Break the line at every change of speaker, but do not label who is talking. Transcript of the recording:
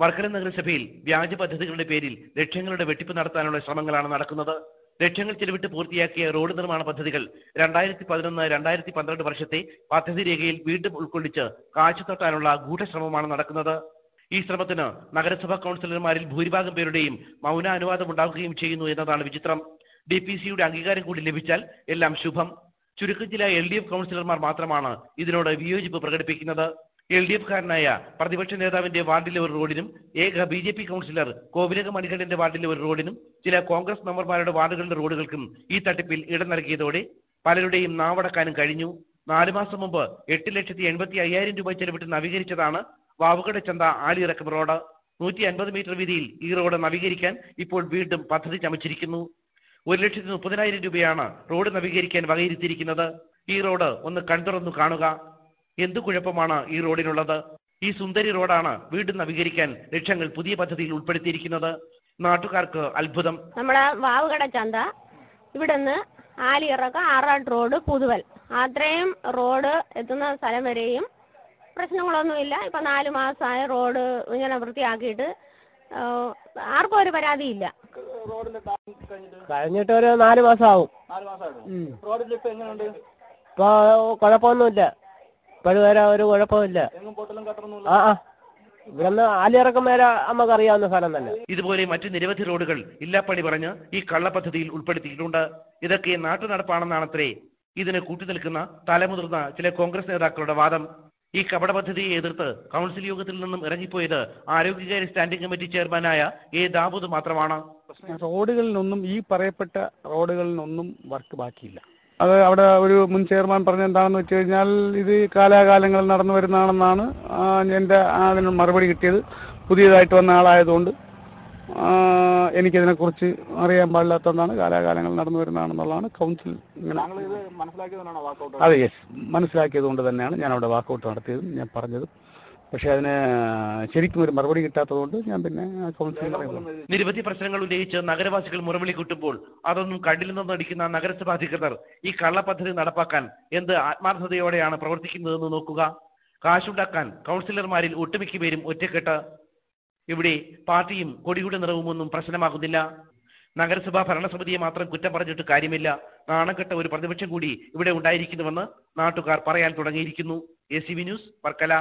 വർക്കല നഗരസഭയിൽ വ്യാജ പദ്ധതികളുടെ പേരിൽ ലക്ഷ്യങ്ങളുടെ വെട്ടിപ്പ് നടത്താനുള്ള ശ്രമങ്ങളാണ് നടക്കുന്നത്. ലക്ഷ്യങ്ങൾ ചെലവിട്ട് പൂർത്തിയാക്കിയ റോഡ് നിർമ്മാണ പദ്ധതികൾ രണ്ടായിരത്തി പതിനൊന്ന് രണ്ടായിരത്തി പന്ത്രണ്ട് വർഷത്തെ പദ്ധതി രേഖയിൽ വീണ്ടും ഉൾക്കൊള്ളിച്ച് കാഴ്ച തട്ടാനുള്ള ഗൂഢശ്രമമാണ് നടക്കുന്നത്. ഈ ശ്രമത്തിന് നഗരസഭാ കൗൺസിലർമാരിൽ ഭൂരിഭാഗം പേരുടെയും മൗന അനുവാദം ഉണ്ടാവുകയും ചെയ്യുന്നു എന്നതാണ് വിചിത്രം. ഡി പി സിയുടെ അംഗീകാരം കൂടി ലഭിച്ചാൽ എല്ലാം ശുഭം. ചുരുക്കം ചില എൽ ഡി എഫ് കൗൺസിലർമാർ മാത്രമാണ് ഇതിനോട് വിയോജിപ്പ് പ്രകടിപ്പിക്കുന്നത്. എൽ ഡി എഫ് കാരനായ പ്രതിപക്ഷ നേതാവിന്റെ വാർഡിലെ ഒരു റോഡിനും ഏക ബി ജെ പി കൗൺസിലർ കോവിലക മണികണ്ഠന്റെ വാർഡിലെ ഒരു റോഡിനും ചില കോൺഗ്രസ് മെമ്പർമാരുടെ വാർഡുകളുടെ റോഡുകൾക്കും ഈ തട്ടിപ്പിൽ ഇടം നൽകിയതോടെ പലരുടെയും നാവടക്കാനും കഴിഞ്ഞു. നാലു മാസം മുമ്പ് എട്ട് ലക്ഷത്തി എൺപത്തി അയ്യായിരം രൂപ ചെലവിട്ട് നവീകരിച്ചതാണ് വാവുകട ചന്ത ആലിയിറക്കം റോഡ്. നൂറ്റി അൻപത് മീറ്റർ വീതിയിൽ ഈ റോഡ് നവീകരിക്കാൻ ഇപ്പോൾ വീണ്ടും പദ്ധതി ചമച്ചിരിക്കുന്നു. ഒരു ലക്ഷത്തി മുപ്പതിനായിരം രൂപയാണ് റോഡ് നവീകരിക്കാൻ വകയിരുത്തിയിരിക്കുന്നത്. ഈ റോഡ് ഒന്ന് കൺതുറന്നു കാണുക. എന്തു കുഴപ്പമാണ് ഈ റോഡിനുള്ളത്? ഈ സുന്ദരി റോഡാണ് വീട് നവീകരിക്കാൻ ലക്ഷ്യങ്ങൾ പുതിയ പദ്ധതിയിൽ ഉൾപ്പെടുത്തിയിരിക്കുന്നത്. നാട്ടുകാർക്ക് അത്ഭുതം.
നമ്മളെ വാവുകട ചന്ത ഇവിടുന്ന് ആലിയിറക്ക ആറാട്ട് റോഡ് പുതുവൽ. അത്രയും റോഡ് എത്തുന്ന സ്ഥലം വരെയും പ്രശ്നങ്ങളൊന്നുമില്ല. ഇപ്പൊ നാല് മാസമായ റോഡ് ഇങ്ങനെ വൃത്തിയാക്കിയിട്ട് ആർക്കും ഒരു പരാതിയില്ല.
കഴിഞ്ഞിട്ട് ഒരു നാല് മാസം ആവും
ഇപ്പൊ
കുഴപ്പമൊന്നുമില്ല. ഇപ്പോഴും വരെ ഒരു കുഴപ്പമില്ല.
എങ്ങും പൊട്ടലും കട്ടറൊന്നും
ആ ആ. ഇവിടുന്ന് ആലിയിറക്കം വരെ നമുക്ക് അറിയാവുന്ന സ്ഥലം തന്നെ.
ഇതുപോലെ മറ്റു നിരവധി റോഡുകൾ ഇല്ലാപ്പണി പറഞ്ഞ് ഈ കള്ള പദ്ധതിയിൽ ഉൾപ്പെടുത്തിയിട്ടുണ്ട്. ഇതൊക്കെ നാട്ടു നടപ്പാണെന്നാണത്രേ ഇതിന് കൂട്ടുനിൽക്കുന്ന തലമുതിർന്ന ചില കോൺഗ്രസ് നേതാക്കളുടെ വാദം. ഈ കപട പദ്ധതിയെ എതിർത്ത് കൗൺസിൽ യോഗത്തിൽ നിന്നും ഇറങ്ങിപ്പോയത് ആരോഗ്യകാര്യ സ്റ്റാൻഡിംഗ് കമ്മിറ്റി ചെയർമാനായ എ ദാവൂദ് മാത്രമാണ്.
റോഡുകളിലൊന്നും ഈ പറയപ്പെട്ട റോഡുകളിലൊന്നും വർക്ക് ബാക്കിയില്ല. അത് അവിടെ ഒരു മുൻ ചെയർമാൻ പറഞ്ഞ എന്താണെന്ന് വെച്ച് കഴിഞ്ഞാൽ ഇത് കാലാകാലങ്ങളിൽ നടന്നു വരുന്നതാണെന്നാണ് എന്റെ അതിന് മറുപടി കിട്ടിയത്. പുതിയതായിട്ട് വന്ന ആളായതുകൊണ്ട് എനിക്കതിനെക്കുറിച്ച് അറിയാൻ പാടില്ലാത്തതാണ് കാലാകാലങ്ങൾ നടന്നു വരുന്നതാണെന്നുള്ളതാണ് കൗൺസിൽ അതെ യെസ് മനസ്സിലാക്കിയത് കൊണ്ട് തന്നെയാണ് ഞാൻ അവിടെ വാക്കൗട്ട് നടത്തിയതും ഞാൻ പറഞ്ഞതും. പക്ഷെ അതിന് ശരിക്കും ഒരു മറുപടി കിട്ടാത്തതുകൊണ്ട് ഞാൻ പിന്നെ
നിരവധി പ്രശ്നങ്ങൾ ഉന്നയിച്ച് നഗരവാസികൾ മുറവിളി കൂട്ടുമ്പോൾ അതൊന്നും കണ്ടിൽ നിന്ന് നടിക്കുന്ന നഗരസഭാ അധികൃതർ ഈ കള്ള പദ്ധതി നടപ്പാക്കാൻ എന്ത് ആത്മാർത്ഥതയോടെയാണ് പ്രവർത്തിക്കുന്നതെന്ന് നോക്കുക? കാശുണ്ടാക്കാൻ കൗൺസിലർമാരിൽ ഒട്ടുമിക്ക പേരും ഒറ്റക്കെട്ട്. ഇവിടെ പാർട്ടിയും കൊടിയുടെ നിറവുമൊന്നും പ്രശ്നമാകുന്നില്ല. നഗരസഭാ ഭരണസമിതിയെ മാത്രം കുറ്റം പറഞ്ഞിട്ട് കാര്യമില്ല. നാണക്കെട്ട ഒരു പ്രതിപക്ഷം കൂടി ഇവിടെ ഉണ്ടായിരിക്കുന്നുവെന്ന് നാട്ടുകാർ പറയാൻ തുടങ്ങിയിരിക്കുന്നു. A news Varkala.